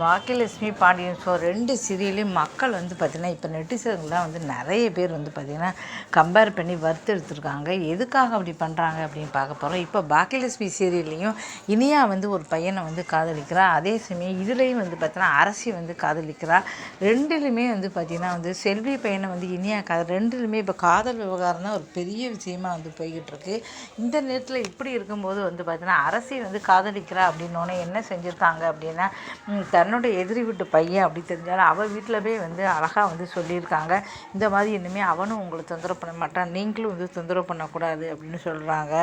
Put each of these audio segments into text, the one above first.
Baakiyalakshmi Pandian so ரெண்டு சீரியலையும் மக்கள் வந்து பார்த்திங்கன்னா இப்போ நெட்டிசன்லாம் வந்து நிறைய பேர் வந்து பார்த்திங்கன்னா கம்பேர் பண்ணி வறுத்தெடுத்துருக்காங்க எதுக்காக அப்படி பண்ணுறாங்க அப்படின்னு பார்க்க போகிறோம் இப்போ பாக்கியலட்சுமி சீரியல்லையும் இனியா வந்து ஒரு பையனை வந்து காதலிக்கிறா. அதே சமயம் இதுலேயும் வந்து பார்த்திங்கன்னா அரசி வந்து காதலிக்கிறா. ரெண்டுலையுமே வந்து பார்த்திங்கன்னா வந்து செல்வி பையனை வந்து இனியா காதல் ரெண்டுலையுமே இப்போ காதல் விவகாரம் தான் ஒரு பெரிய விஷயமா வந்து போய்கிட்டுருக்கு இந்த நேரத்தில் இப்படி இருக்கும்போது வந்து பார்த்திங்கன்னா அரசி வந்து காதலிக்கிறா அப்படின்னோடனே என்ன செஞ்சுருக்காங்க அப்படின்னா தன்னுடைய எதிரி வீட்டு பையன் அப்படி தெரிஞ்சாலும் அவள் வீட்டில் போய் வந்து அழகாக வந்து சொல்லியிருக்காங்க. இந்த மாதிரி இனிமேல் அவனும் உங்களை தொந்தரவு பண்ண மாட்டான். நீங்களும் வந்து தொந்தரவு பண்ணக்கூடாது அப்படின்னு சொல்கிறாங்க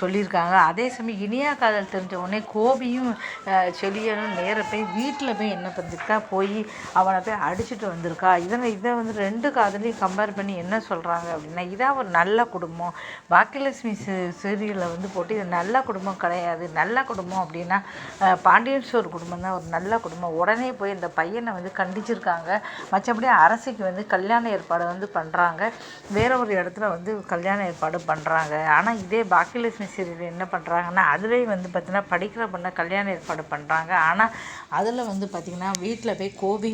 சொல்லியிருக்காங்க. அதே சமயம் இனியா காதல் தெரிஞ்ச உடனே கோபியும் அஹ், செலியனும் நேர போய் வீட்டில் போய் என்ன பண்ணிருக்கா? போய் அவனை போய் அடிச்சுட்டு வந்திருக்கா? இதனை இதை வந்து ரெண்டு காதலையும் கம்பேர் பண்ணி என்ன சொல்கிறாங்க அப்படின்னா இதான் ஒரு நல்ல குடும்பம். பாக்கியலட்சுமி சீரியலில் வந்து போட்டு இது நல்ல குடும்பம் கிடையாது. நல்ல குடும்பம் அப்படின்னா பாண்டியன் குடும்பம் தான் ஒரு நல்ல நல்ல குடும்பம். உடனே போய் இந்த பையனை வந்து கண்டிச்சிருக்காங்க. மற்றபடி அரசுக்கு வந்து கல்யாண ஏற்பாடு வந்து பண்ணுறாங்க வேற ஒரு இடத்துல வந்து கல்யாண ஏற்பாடு பண்ணுறாங்க ஆனால் இதே பாக்கியலட்சுமி சீரியல் என்ன பண்ணுறாங்கன்னா அதுலேயும் வந்து பார்த்திங்கன்னா படிக்கிற பொண்ணை கல்யாண ஏற்பாடு பண்ணுறாங்க ஆனால் அதில் வந்து பார்த்திங்கன்னா வீட்டில் போய் கோபி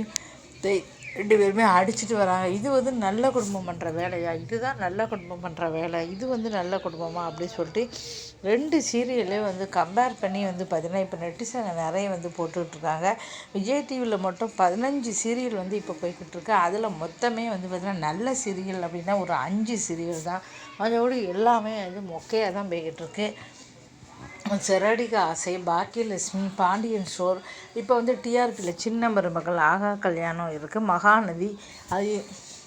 ரெண்டு பேருமே அடிச்சிட்டு வராங்க. இது வந்து நல்ல குடும்பம் பண்ணுற வேலையா? இதுதான் நல்ல குடும்பம் பண்ணுற வேலை. இது வந்து நல்ல குடும்பமா? அப்படின்னு சொல்லிட்டு ரெண்டு சீரியலே வந்து கம்பேர் பண்ணி வந்து பார்த்திங்கன்னா இப்போ நெட்டிசனை நிறைய வந்து போட்டுட்ருக்காங்க. விஜய் டிவியில் மட்டும் பதினஞ்சு சீரியல் வந்து இப்போ போய்கிட்டு இருக்கு அதில் மொத்தமே வந்து பார்த்திங்கன்னா நல்ல சீரியல் அப்படின்னா ஒரு அஞ்சு சீரியல் தான். அதோடு எல்லாமே வந்து மொக்கையாக தான் போய்கிட்டுருக்கு செரடிகா ஆசை பாக்கியலட்சுமி பாண்டியன் ஸ்டோர் இப்போ வந்து டிஆர்பியில் சின்ன மருமகள் ஆகா கல்யாணம் இருக்குது மகாநதி. அது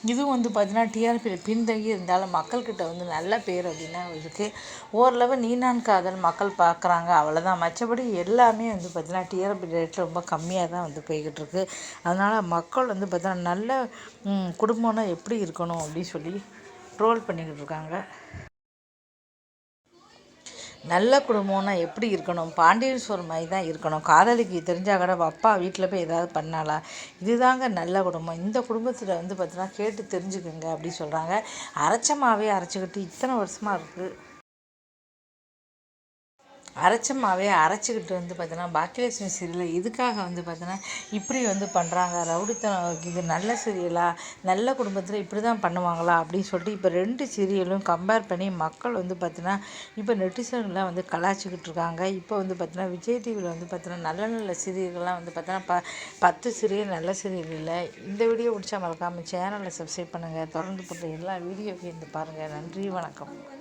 இதுவும் வந்து பார்த்தீங்கன்னா டிஆர்பியில் பின்தங்கி இருந்தாலும் மக்கள்கிட்ட வந்து நல்ல பேர் அப்படின்னா இருக்குது ஓரளவு நீனான் காதல் மக்கள் பார்க்குறாங்க அவ்வளோதான் மற்றபடி எல்லாமே வந்து பார்த்தீங்கன்னா டிஆர்பி ரேட் ரொம்ப கம்மியாக தான் வந்து போய்கிட்டு இருக்கு. அதனால் மக்கள் வந்து பார்த்தீங்கன்னா நல்ல குடும்பம்னா எப்படி இருக்கணும் அப்படின்னு சொல்லி ட்ரோல் பண்ணிக்கிட்டு இருக்காங்க. நல்ல குடும்பம்னா எப்படி இருக்கணும்? பாண்டியேஸ்வரர் மாதிரி தான் இருக்கணும். காதலிக்கு தெரிஞ்சால் கூட அப்பா வீட்டில் போய் ஏதாவது பண்ணாளா? இதுதாங்க நல்ல குடும்பம். இந்த குடும்பத்தில் வந்து பார்த்தீங்கன்னா கேட்டு தெரிஞ்சுக்கோங்க அப்படி சொல்கிறாங்க அரைச்சமாவே அரைச்சிக்கிட்டு இத்தனை வருஷமாக இருக்குது அரைச்சமாவே அரைச்சிக்கிட்டு வந்து பார்த்தோன்னா பாக்கியலட்சுமி சீரியலில் இதுக்காக வந்து பார்த்தோன்னா இப்படி வந்து பண்ணுறாங்க ரவுடித்தனம் இது நல்ல சீரியலா? நல்ல குடும்பத்தில் இப்படி தான் பண்ணுவாங்களா? அப்படின்னு சொல்லிட்டு இப்போ ரெண்டு சீரியலும் கம்பேர் பண்ணி மக்கள் வந்து பார்த்தோன்னா இப்போ நெட்டிசன்லாம் வந்து கலாய்ச்சிக்கிட்டு இருக்காங்க. இப்போ வந்து பார்த்தோன்னா விஜய் டிவியில் வந்து பார்த்தோன்னா நல்ல நல்ல சீரியல்கள்லாம் வந்து பார்த்தோன்னா ப பத்து சீரியல் நல்ல சீரியல் இல்லை. இந்த வீடியோ பிடிச்சா மறக்காமல் சேனலை சப்ஸ்கிரைப் பண்ணுங்கள் தொடர்ந்து போட்டு எல்லா வீடியோவையும் இருந்து பாருங்கள் நன்றி வணக்கம்.